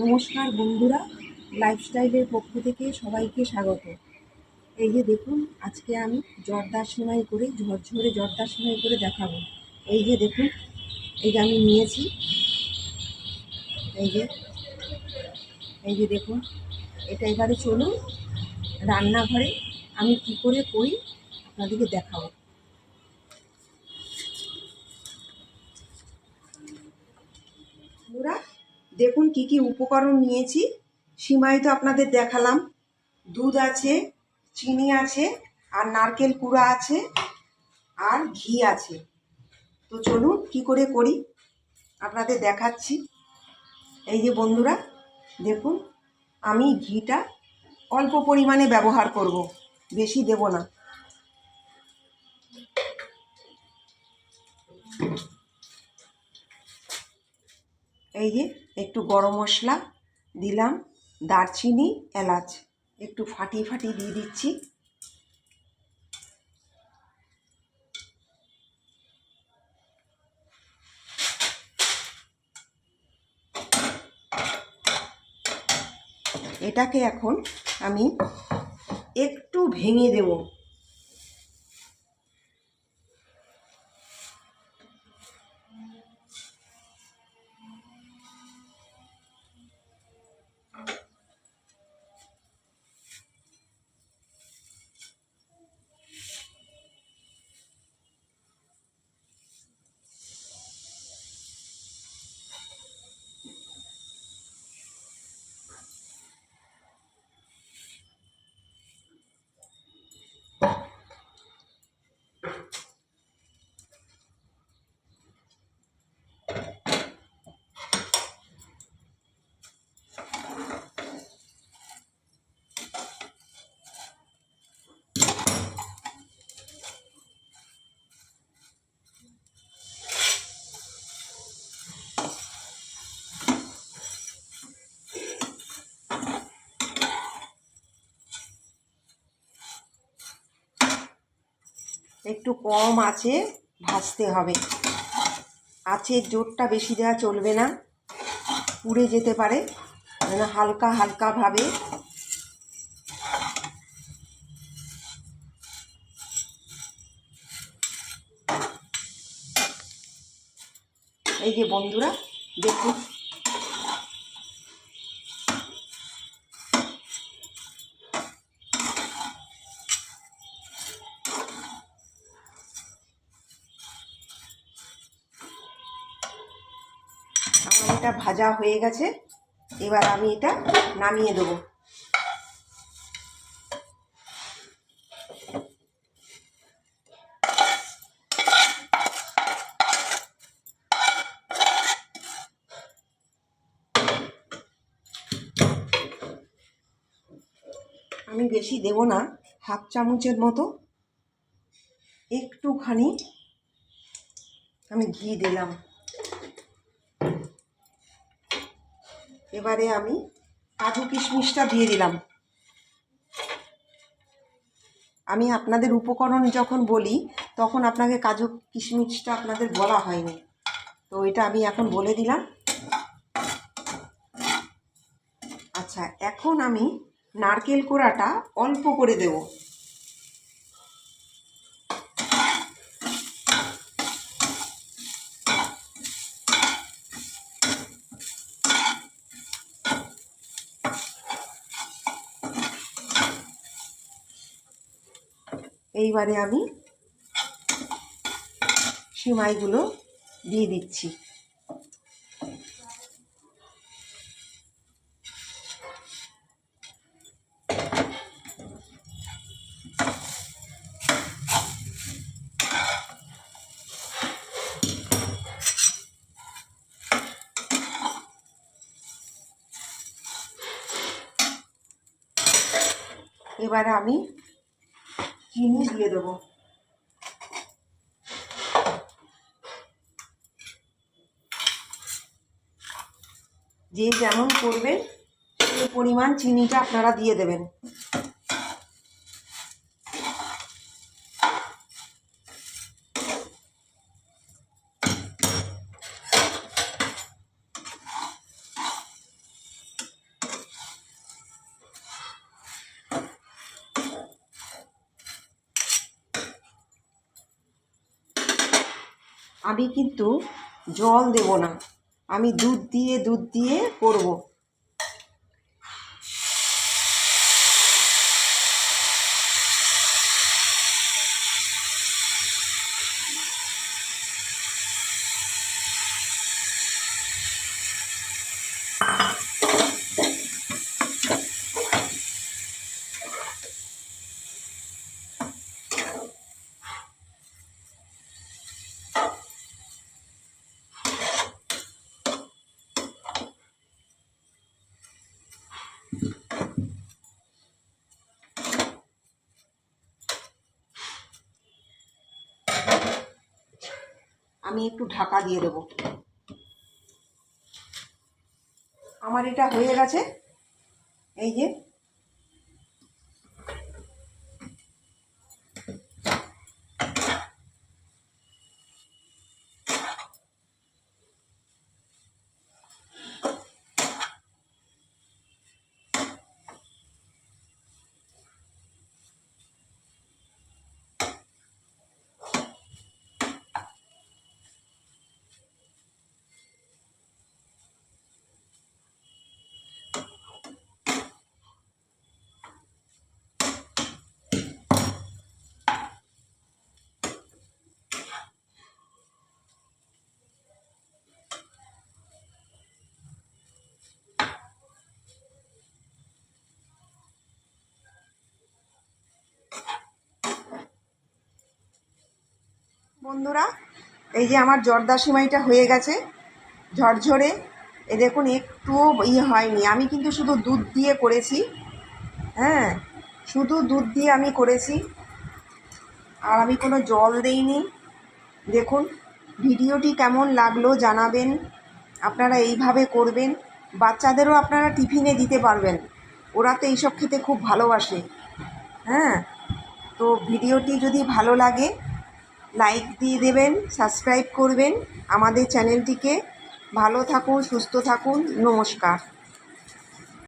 নমস্কার বন্ধুরা লাইফস্টাইলের পক্ষ থেকে সবাইকে স্বাগত। এই যে দেখুন, আজকে আমি জর্দার সেমাই করে, ঝরঝরে জর্দার সেমাই করে দেখাবো। এই যে দেখুন, এই যে আমি নিয়েছি। এই যে এই যে দেখুন, এটা এবারে চলুন রান্নাঘরে আমি কি করে করি আপনাদেরকে দেখাবো। বন্ধুরা দেখুন কি কি উপকরণ নিয়েছি। সিমাই তো আপনাদের দেখালাম। দুধ আছে, চিনি আছে, আর নারকেল কুড়া আছে, আর ঘি আছে। তো চলুন কি করে করি? আপনাদের দেখাচ্ছি। এই যে বন্ধুরা, দেখুন, আমি ঘিটা অল্প পরিমাণে ব্যবহার করব, বেশি দেব না। এই যে একটু গরম মশলা দিলাম, দারচিনি, এলাচ একটু ফাটিয়ে ফাটিয়ে দিয়ে দিচ্ছি। এটাকে এখন আমি একটু ভেঙে দেব। একটু কম আছে, ভাজতে হবে। আঁচের জোরটা বেশি দেওয়া চলবে না, পুড়ে যেতে পারে যেন হালকা হালকাভাবে এই যে বন্ধুরা, দেখুন এটা ভাজা হয়ে গেছে। এবার আমি এটা নামিয়ে দেবো। আমি বেশি দেব না, হাফ চামচের মতো। একটুখানি আমি ঘি দিলাম। এবারে আমি কাজু কিশমিশটা দিয়ে দিলাম। আমি আপনাদের উপকরণ যখন বলি, তখন আপনাকে কাজু কিশমিশটা আপনাদের বলা হয়নি। তো এটা আমি এখন বলে দিলাম। আচ্ছা এখন আমি নারকেল কোড়াটা অল্প করে দেব। এইবারে আমি সিমাইগুলো দিয়ে দিচ্ছি। এবারে আমি চিনি দিয়ে দেবো। যে যেমন করবেন সেই পরিমাণ চিনিটা আপনারা দিয়ে দেবেন। আমি কিন্তু জল দেব না। আমি দুধ দিয়ে দুধ দিয়ে করব। আমি একটু ঢাকা দিয়ে দেবো। আমার এটা হয়ে গেছে। এই যে বন্ধুরা, এই যে আমার জর্দা সিমাইটা হয়ে গেছে, ঝরঝরে। এ দেখুন, একটুও ইয়ে হয়নি। আমি কিন্তু শুধু দুধ দিয়ে করেছি। হ্যাঁ শুধু দুধ দিয়ে আমি করেছি। আর আমি কোনো জল দেইনি। দেখুন, ভিডিওটি কেমন লাগল জানাবেন। আপনারা এইভাবে করবেন। বাচ্চাদেরও আপনারা টিফিনে দিতে পারবেন। ওরা তো এইসব খেতে খুব ভালোবাসে। হ্যাঁ তো ভিডিওটি যদি ভালো লাগে লাইক দিয়ে দেবেন সাবস্ক্রাইব করবেন আমাদের চ্যানেলটিকে ভালো থাকুন সুস্থ থাকুন নমস্কার।